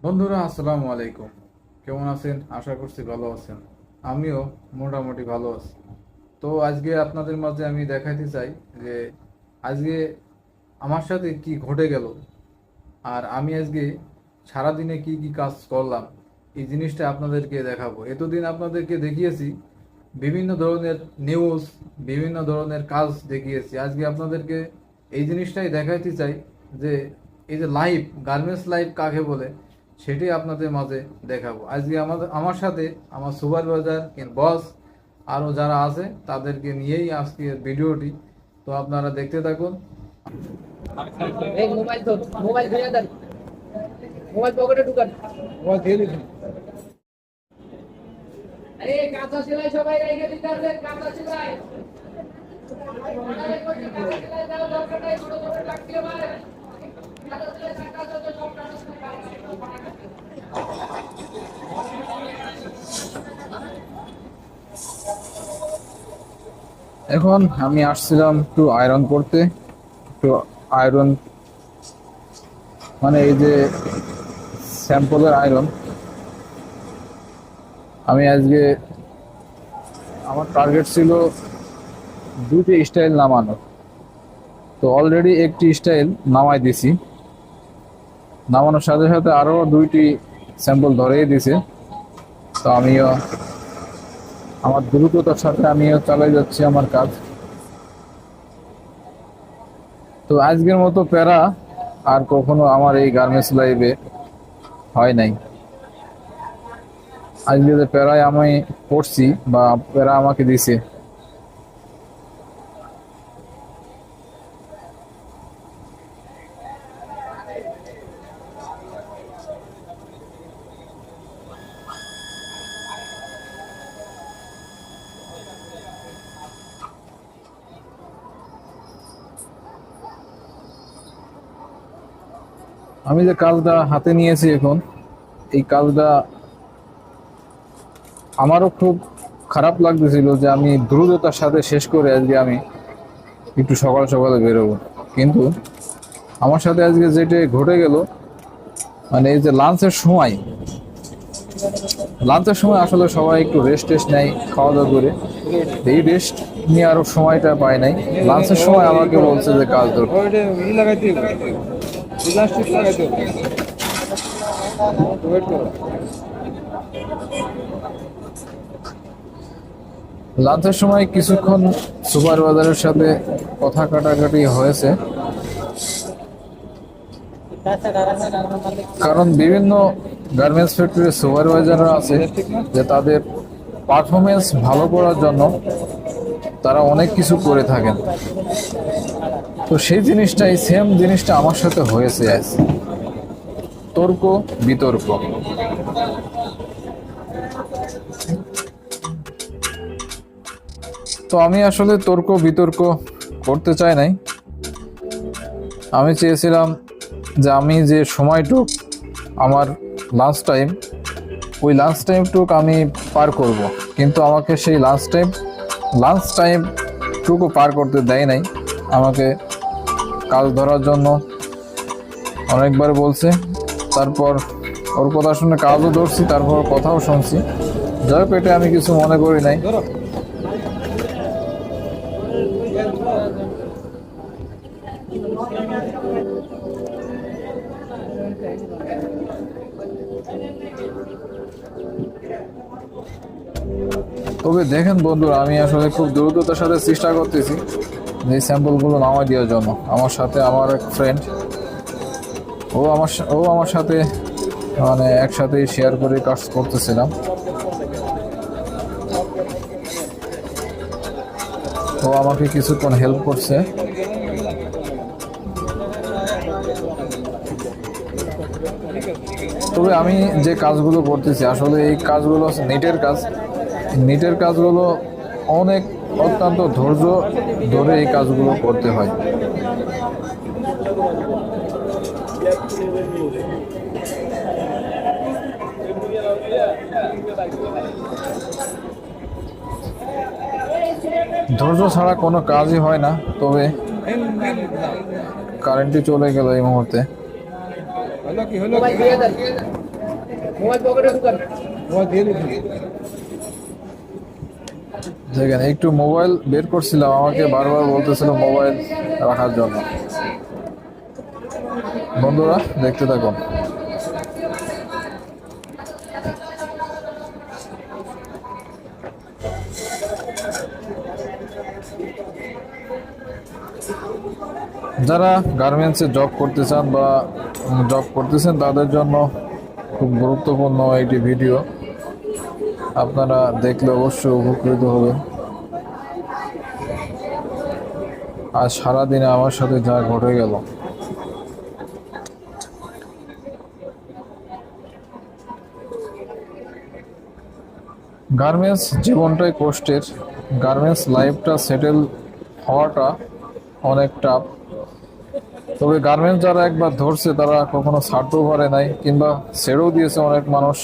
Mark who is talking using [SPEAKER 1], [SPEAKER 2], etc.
[SPEAKER 1] বন্ধুরা, আসসালামু আলাইকুম। কেমন আছেন? আশা করছি ভালো আছেন। আমিও মোটামুটি ভালো আছি। তো আজকে আপনাদের মাঝে আমি দেখাইতে চাই যে আজকে আমার সাথে কি ঘটে গেল আর আমি আজকে সারাদিনে কি কি কাজ করলাম, এই জিনিসটা আপনাদেরকে দেখাবো। এতদিন আপনাদেরকে দেখিয়েছি, বিভিন্ন ধরনের নিউজ বিভিন্ন ধরনের কাজ দেখিয়েছি। আজকে আপনাদেরকে এই জিনিসটাই দেখাইতে চাই যে এই যে লাইফ গার্মেন্টস লাইফ কাকে বলে সেটি আপনাদের মাঝে দেখাবো। আজকে আমাদের আমার সাথে আমার সুপারভাইজার বস আরও যারা আছে তাদেরকে নিয়েই আজকের ভিডিওটি। তো আপনারা দেখতে থাকুন।
[SPEAKER 2] এই
[SPEAKER 1] এখন আমি আসছিলাম একটু আয়রন করতে, একটু আয়রন মানে এই যে স্যাম্পলের আয়রন আমি আজকে, আমার টার্গেট ছিল দুটি স্টাইল নামানো তো অলরেডি একটি স্টাইল নামাই দিছি। নামানোর সাথে সাথে আরও দুইটি স্যাম্পল ধরেই দিছে। তো আমিও আমার দ্রুততার সাথে আমিও চালাই যাচ্ছি আমার কাজ। তো আজকের মতো প্যারা, আর কখনো আমার এই গার্মেন্টস লাইফে হয় নাই। আজকে যে প্যারায় আমি পড়ছি বা প্যারা আমাকে দিছে আমি যে কাজটা হাতে নিয়েছি এখন, এই কাজটা আমারও খুব খারাপ লাগতেছিল যে আমি দ্রুততার সাথে শেষ করে আজকে আমি একটু সকাল সকালে বেরোবো। কিন্তু আমার সাথে আজকে যেটা ঘটে গেল মানে এই যে লাঞ্চের সময় লাঞ্চের সময় আসলে সবাই একটু রেস্ট টেস্ট নেয় খাওয়া দাওয়া করে। এই রেস্ট নিয়ে আরও সময়টা পায় নাই। লাঞ্চের সময় আমাকে বলছে যে কাজ ধর
[SPEAKER 3] করো।
[SPEAKER 1] লাঞ্চের সময় কিছুক্ষণ সুপারভাইজারের সাথে কথা কাটাকাটি হয়েছে। কারণ বিভিন্ন গার্মেন্টস ফ্যাক্টরির সুপারভাইজাররা আছে যে তাদের পারফরমেন্স ভালো করার জন্য তারা অনেক কিছু করে থাকেন। তো সেই জিনিসটাই সেম জিনিসটা আমার সাথে হয়েছে আজ। তর্ক, বিতর্ক। তো আমি আসলে তর্ক, বিতর্ক করতে চাই নাই। আমি চেয়েছিলাম যে আমি যে সময়টুক আমার লাঞ্চ টাইম ওই লাঞ্চ টাইমটুক আমি পার করব। কিন্তু আমাকে সেই লাঞ্চ টাইম লাঞ্চ টাইমটুকু পার করতে দেয় নাই। আমাকে কাজ ধরার জন্য অনেকবার বলছে। তারপর ওর কথা শুনে কাজও ধরছি, তারপর কথাও শুনছি। জয় পেটে আমি কিছু মনে করি নাই। তবে দেখেন বন্ধুরা, আমি আসলে খুব দ্রুততার সাথে চেষ্টা করতেছি। যে স্যাম্পলগুলো নামাই দেওয়ার জন্য। আমার সাথে আমার এক ফ্রেন্ড ও আমার ও আমার সাথে মানে একসাথে শেয়ার করে কাজ করতেছিলাম। ও আমাকে কিছুক্ষণ হেল্প করছে। তবে আমি যে কাজগুলো করতেছি, আসলে এই কাজগুলো নেটের কাজ। নেটের কাজগুলো অনেক অত্যন্ত ধৈর্য ধরে এই কাজগুলো করতে হয়। ধৈর্য ছাড়া কোনো কাজই হয় না তবে কারেন্টই চলে গেল এই মুহূর্তে।
[SPEAKER 3] হলো কি হলো
[SPEAKER 2] মোবাইল মোবাইল পকেটে
[SPEAKER 1] দেখেন, একটু মোবাইল বের করছিলাম, আমাকে বারবার বলতেছিল মোবাইল রাখার জন্য। বন্ধুরা, দেখতে থাকুন। যারা গার্মেন্টসে জব করতে চান বা জব করতেছেন, তাদের জন্য খুব গুরুত্বপূর্ণ একটি ভিডিও আপনারা দেখলে অবশ্যই উপকৃত হবেন। আজ সারাদিনে আমার সাথে যা ঘটে গেল। গার্মেন্টস জীবনটাই কষ্টের। গার্মেন্টস লাইফটা সেটেল হওয়াটা অনেক টাফ। তবে গার্মেন্টস যারা একবার ধরছে, তারা কখনো ছাড়তেও পারে নাই, কিংবা ছেড়েও দিয়েছে অনেক মানুষ।